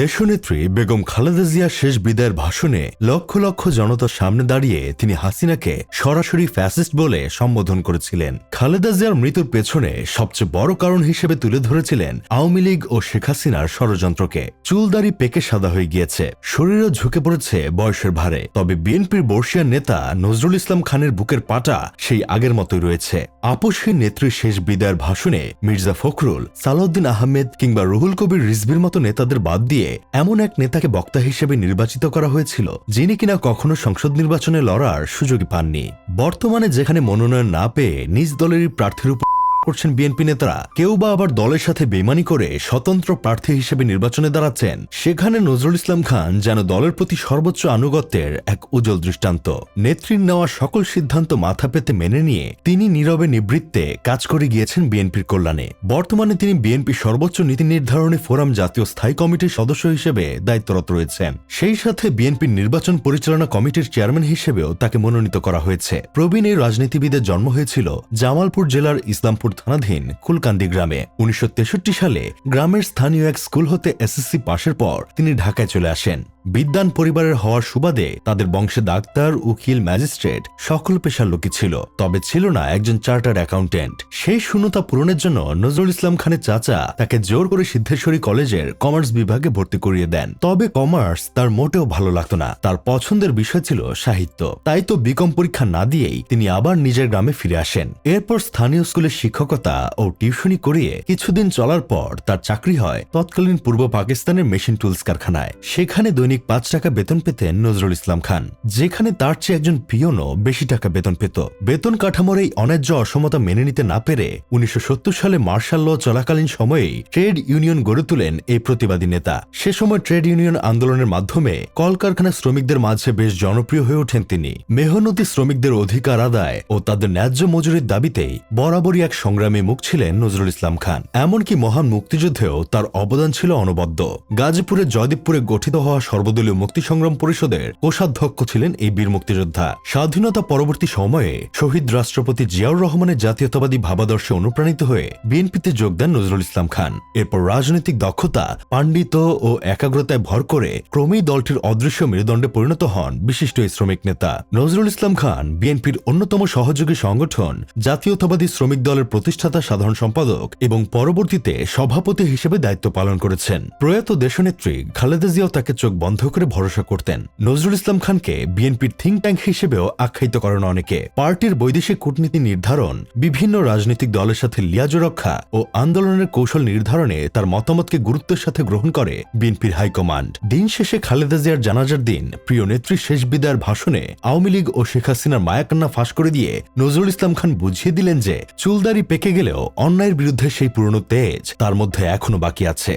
দেশনেত্রী বেগম খালেদা জিয়ার শেষ বিদায়ের ভাষণে লক্ষ লক্ষ জনতার সামনে দাঁড়িয়ে তিনি হাসিনাকে সরাসরি ফ্যাসিস্ট বলে সম্বোধন করেছিলেন। খালেদা জিয়ার মৃত্যুর পেছনে সবচেয়ে বড় কারণ হিসেবে তুলে ধরেছিলেন আওয়ামী লীগ ও শেখ হাসিনার ষড়যন্ত্রকে। চুলদারি পেকে সাদা হয়ে গিয়েছে, শরীরও ঝুঁকে পড়েছে বয়সের ভারে। তবে বিএনপির বর্ষিয়ার নেতা নজরুল ইসলাম খানের বুকের পাটা সেই আগের মতোই রয়েছে। আপসহীন নেত্রীর শেষ বিদায়ের ভাষণে মির্জা ফখরুল, সালাউদ্দিন আহমেদ কিংবা রুহুল কবির রিজভির মতো নেতাদের বাদ দিয়ে এমন এক নেতাকে বক্তা হিসেবে নির্বাচিত করা হয়েছিল, যিনি কিনা কখনো সংসদ নির্বাচনে লড়ার সুযোগ পাননি। বর্তমানে যেখানে মনোনয়ন না পেয়ে নিজ দলেরই প্রার্থীর উপর করছেন বিএনপি নেতারা। কেউ বা আবার দলের সাথে বেমানি করে স্বতন্ত্র প্রার্থী হিসেবে নির্বাচনে দাঁড়াচ্ছেন। সেখানে নজরুল ইসলাম খান যেন দলের প্রতি সর্বোচ্চ আনুগত্যের এক উজ্জ্বল দৃষ্টান্ত। নেত্রীর নেওয়া সকল সিদ্ধান্ত মাথা পেতে মেনে নিয়ে তিনি নীরবে নিবৃত্তে কাজ করে গিয়েছেন বিএনপির কল্যাণে। বর্তমানে তিনি বিএনপি সর্বোচ্চ নীতি নির্ধারণী ফোরাম জাতীয় স্থায়ী কমিটির সদস্য হিসেবে দায়িত্বরত রয়েছেন। সেই সাথে বিএনপির নির্বাচন পরিচালনা কমিটির চেয়ারম্যান হিসেবেও তাকে মনোনীত করা হয়েছে। প্রবীণ এই রাজনীতিবিদের জন্ম হয়েছিল জামালপুর জেলার ইসলামপুর থানাধীন কুলকান্দি গ্রামে। উনিশশো তেষট্টি সালে গ্রামের স্থানীয় এক স্কুল হতে এসএসসি পাশের পর তিনি ঢাকায় চলে আসেন। বিদ্যান পরিবারের হওয়ার সুবাদে তাদের বংশে ডাক্তার, উকিল, ম্যাজিস্ট্রেট সকল পেশার লোকই ছিল। তবে ছিল না একজন চার্টার্ড অ্যাকাউন্টেন্ট। সেই শূন্যতা পূরণের জন্য নজরুল ইসলাম খানের চাচা তাকে জোর করে সিদ্ধেশ্বরী কলেজের কমার্স বিভাগে ভর্তি করিয়ে দেন। তবে কমার্স তার মোটেও ভালো লাগতো না। তার পছন্দের বিষয় ছিল সাহিত্য। তাই তো বিকম পরীক্ষা না দিয়েই তিনি আবার নিজের গ্রামে ফিরে আসেন। এরপর স্থানীয় স্কুলের শিক্ষকতা ও টিউশনি করিয়ে কিছুদিন চলার পর তার চাকরি হয় তৎকালীন পূর্ব পাকিস্তানের মেশিন টুলস কারখানায়। সেখানে দৈনিক পাঁচ টাকা বেতন পেতেন নজরুল ইসলাম খান। যেখানে তার চেয়ে একজন পিয়নও বেশি টাকা বেতন পেত। বেতন কাঠামোর এই অন্যায্য অসমতা মেনে নিতে না পেরে উনিশশো সত্তর সালে মার্শাল ল চলাকালীন সময়েই ট্রেড ইউনিয়ন গড়ে তোলেন এই প্রতিবাদী নেতা। সে সময় ট্রেড ইউনিয়ন আন্দোলনের মাধ্যমে কলকারখানা শ্রমিকদের মাঝে বেশ জনপ্রিয় হয়ে ওঠেন তিনি। মেহনতি শ্রমিকদের অধিকার আদায় ও তাদের ন্যায্য মজুরির দাবিতেই বরাবরই এক সংগ্রামী মুখ ছিলেন নজরুল ইসলাম খান। এমনকি মহান মুক্তিযুদ্ধেও তার অবদান ছিল অনবদ্য। গাজীপুরের জয়দীপপুরে গঠিত হওয়া সর্বদলীয় মুক্তি সংগ্রাম পরিষদের কোষাধ্যক্ষ ছিলেন এই বীর মুক্তিযোদ্ধা। স্বাধীনতা পরবর্তী সময়ে শহীদ রাষ্ট্রপতি জিয়াউর রহমানের জাতীয়তাবাদী ভাবাদর্শে অনুপ্রাণিত হয়ে বিএনপিতে যোগ দেন নজরুল ইসলাম খান। এরপর রাজনৈতিক দক্ষতা পাণ্ডিত ও একাগ্রতায় ভর করে ক্রমেই দলটির অদৃশ্য মেরুদণ্ডে পরিণত হন বিশিষ্ট এই শ্রমিক নেতা। নজরুল ইসলাম খান বিএনপির অন্যতম সহযোগী সংগঠন, জাতীয়তাবাদী শ্রমিক দলের প্রতিষ্ঠাতা সাধারণ সম্পাদক এবং পরবর্তীতে সভাপতি হিসেবে দায়িত্ব পালন করেছেন। প্রয়াত দেশনেত্রী খালেদা জিয়াও তাকে চোখ বন্ধ করে ভরসা করতেন। নজরুল ইসলাম খানকে বিএনপির থিঙ্ক ট্যাঙ্ক হিসেবেও আখ্যায়িত করেন অনেকে। পার্টির বৈদেশিক কূটনীতি নির্ধারণ, বিভিন্ন রাজনৈতিক দলের সাথে লিয়াজ রক্ষা ও আন্দোলনের কৌশল নির্ধারণে তার মতামতকে গুরুত্বের সাথে গ্রহণ করে বিএনপির হাইকমান্ড। দিন শেষে খালেদা জিয়ার জানাজার দিন প্রিয় নেত্রী শেষ বিদায়ের ভাষণে আওয়ামী লীগ ও শেখ হাসিনার মায়াকান্না ফাঁস করে দিয়ে নজরুল ইসলাম খান বুঝিয়ে দিলেন যে, চুলদারি পেকে গেলেও অন্যায়ের বিরুদ্ধে সেই পুরনো তেজ তার মধ্যে এখনও বাকি আছে।